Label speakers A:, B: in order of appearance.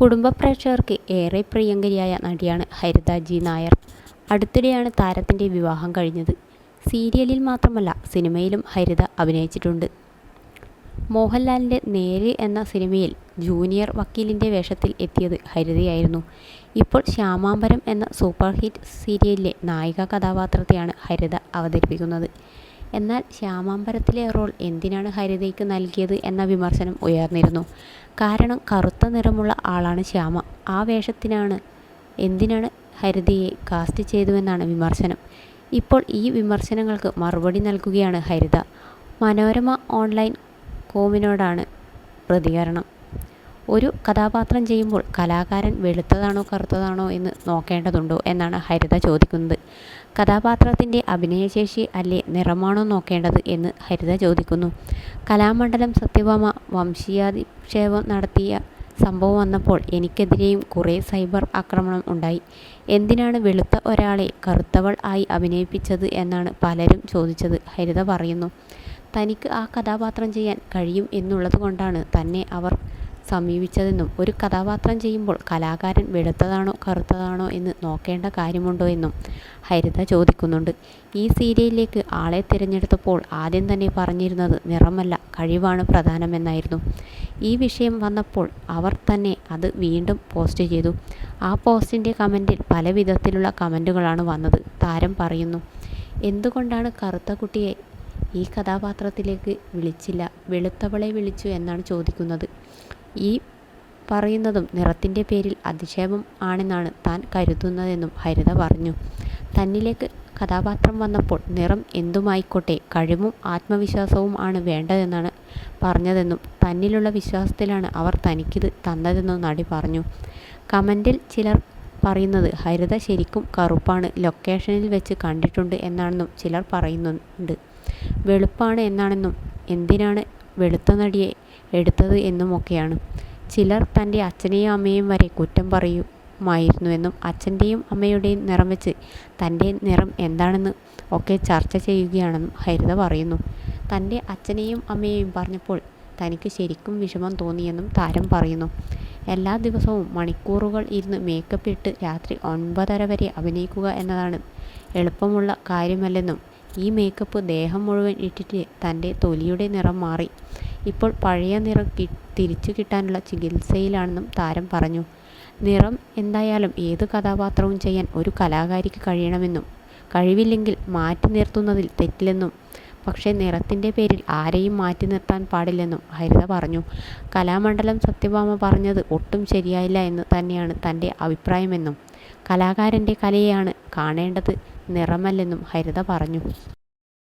A: കുടുംബ പ്രേക്ഷകർക്ക് ഏറെ പ്രിയങ്കരിയായ നടിയാണ് ഹരിത ജി നായർ. അടുത്തിടെയാണ് താരത്തിന്റെ വിവാഹം കഴിഞ്ഞത്. സീരിയലിൽ മാത്രമല്ല സിനിമയിലും ഹരിത അഭിനയിച്ചിട്ടുണ്ട്. മോഹൻലാലിന്റെ നേര് എന്ന സിനിമയിൽ ജൂനിയർ വക്കീലിന്റെ വേഷത്തിൽ എത്തിയത് ഹരിതയായിരുന്നു. ഇപ്പോൾ ശ്യാമാംബരം എന്ന സൂപ്പർ ഹിറ്റ് സീരിയലിലെ നായിക കഥാപാത്രത്തെയാണ് ഹരിത അവതരിപ്പിക്കുന്നത്. എന്നാൽ ശ്യാമാംബരത്തിലെ റോൾ എന്തിനാണ് ഹരിതയ്ക്ക് നൽകിയത് എന്ന വിമർശനം ഉയർന്നിരുന്നു. കാരണം കറുത്ത നിറമുള്ള ആളാണ് ശ്യാമ. ആ വേഷത്തിനാണ് എന്തിനാണ് ഹരിതയെ കാസ്റ്റ് ചെയ്തുവെന്നാണ് വിമർശനം. ഇപ്പോൾ ഈ വിമർശനങ്ങൾക്ക് മറുപടി നൽകുകയാണ് ഹരിത. മനോരമ ഓൺലൈൻ കോമിനോടാണ് പ്രതികരണം. ഒരു കഥാപാത്രം ചെയ്യുമ്പോൾ കലാകാരൻ വെളുത്തതാണോ കറുത്തതാണോ എന്ന് നോക്കേണ്ടതുണ്ടോ എന്നാണ് ഹരിത ചോദിക്കുന്നത്. കഥാപാത്രത്തിന്റെ അഭിനയശേഷി അല്ലേ നിറമാണോ നോക്കേണ്ടത് എന്ന് ഹരിത ചോദിക്കുന്നു. കലാമണ്ഡലം സത്യഭാമ വംശീയാധിക്ഷേപം നടത്തിയ സംഭവം വന്നപ്പോൾ എനിക്കെതിരെയും കുറേ സൈബർ ആക്രമണം ഉണ്ടായി. എന്തിനാണ് വെളുത്ത ഒരാളെ കറുത്തവൾ ആയി അഭിനയിപ്പിച്ചത് എന്നാണ് പലരും ചോദിച്ചത് ഹരിത പറയുന്നു. തനിക്ക് ആ കഥാപാത്രം ചെയ്യാൻ കഴിയും എന്നുള്ളത് കൊണ്ടാണ് തന്നെ അവർ സമീപിച്ചതെന്നും ഒരു കഥാപാത്രം ചെയ്യുമ്പോൾ കലാകാരൻ വെളുത്തതാണോ കറുത്തതാണോ എന്ന് നോക്കേണ്ട കാര്യമുണ്ടോ എന്നും ഹരിത ചോദിക്കുന്നുണ്ട്. ഈ സീരിയലിലേക്ക് ആളെ തിരഞ്ഞെടുത്തപ്പോൾ ആദ്യം തന്നെ പറഞ്ഞിരുന്നത് നിറമല്ല കഴിവാണ് പ്രധാനമെന്നായിരുന്നു. ഈ വിഷയം വന്നപ്പോൾ അവർ തന്നെ അത് വീണ്ടും പോസ്റ്റ് ചെയ്തു. ആ പോസ്റ്റിന്റെ കമന്റിൽ പല വിധത്തിലുള്ള കമന്റുകളാണ് വന്നത്. താരം പറയുന്നു എന്തുകൊണ്ടാണ് കറുത്ത കുട്ടിയെ ഈ കഥാപാത്രത്തിലേക്ക് വിളിച്ചില്ല? വെളുത്തവളെ വിളിച്ചു എന്നാണ് ചോദിക്കുന്നത്. ഈ പറയുന്നതും നിറത്തിന്റെ പേരിൽ അധിക്ഷേപം ആണെന്നാണ് താൻ കരുതുന്നതെന്നും ഹരിത പറഞ്ഞു. തന്നിലേക്ക് കഥാപാത്രം വന്നപ്പോൾ നിറം എന്തുമായിക്കോട്ടെ കഴിവും ആത്മവിശ്വാസവും ആണ് വേണ്ടതെന്നാണ് പറഞ്ഞതെന്നും തന്നിലുള്ള വിശ്വാസത്തിലാണ് അവർ തനിക്കിത് തന്നതെന്നും നടി പറഞ്ഞു. കമന്റിൽ ചിലർ പറയുന്നത് ഹരിത ശരിക്കും കറുപ്പാണ് ലൊക്കേഷനിൽ വെച്ച് കണ്ടിട്ടുണ്ട് എന്നാണെന്നും ചിലർ പറയുന്നുണ്ട്. വെളുപ്പാണ് എന്നാണെന്നും എന്തിനാണ് വെളുത്ത നടിയെ എടുത്തത് എന്നുമൊക്കെയാണ്. ചിലർ തന്റെ അച്ഛനെയും അമ്മയെയും വരെ കുറ്റം പറയുമായിരുന്നുവെന്നും അച്ഛന്റെയും അമ്മയുടെയും നിറം വെച്ച് തന്റെ നിറം എന്താണെന്ന് ഒക്കെ ചർച്ച ചെയ്യുകയാണെന്നും ഹരിത പറയുന്നു. തന്റെ അച്ഛനെയും അമ്മയെയും പറഞ്ഞപ്പോൾ തനിക്ക് ശരിക്കും വിഷമം തോന്നിയെന്നും താരം പറയുന്നു. എല്ലാ ദിവസവും മണിക്കൂറുകൾ ഇരുന്ന് മേക്കപ്പ് ഇട്ട് രാത്രി ഒൻപതര വരെ അഭിനയിക്കുക എന്നതാണ് എളുപ്പമുള്ള കാര്യമല്ലെന്നും ഈ മേക്കപ്പ് ദേഹം മുഴുവൻ ഇട്ടിട്ട് തന്റെ തൊലിയുടെ നിറം മാറി. ഇപ്പോൾ പഴയ നിറം കി തിരിച്ചു കിട്ടാനുള്ള ചികിത്സയിലാണെന്നും താരം പറഞ്ഞു. നിറം എന്തായാലും ഏത് കഥാപാത്രവും ചെയ്യാൻ ഒരു കലാകാരിക്ക് കഴിയണമെന്നും കഴിവില്ലെങ്കിൽ മാറ്റി നിർത്തുന്നതിൽ തെറ്റില്ലെന്നും പക്ഷേ നിറത്തിന്റെ പേരിൽ ആരെയും മാറ്റി നിർത്താൻ പാടില്ലെന്നും ഹരിത പറഞ്ഞു. കലാമണ്ഡലം സത്യഭാമ പറഞ്ഞത് ഒട്ടും ശരിയായില്ല എന്ന് തന്നെയാണ് തന്റെ അഭിപ്രായമെന്നും കലാകാരന്റെ കലയെയാണ് കാണേണ്ടത് നിറമല്ലെന്നും ഹരിത പറഞ്ഞു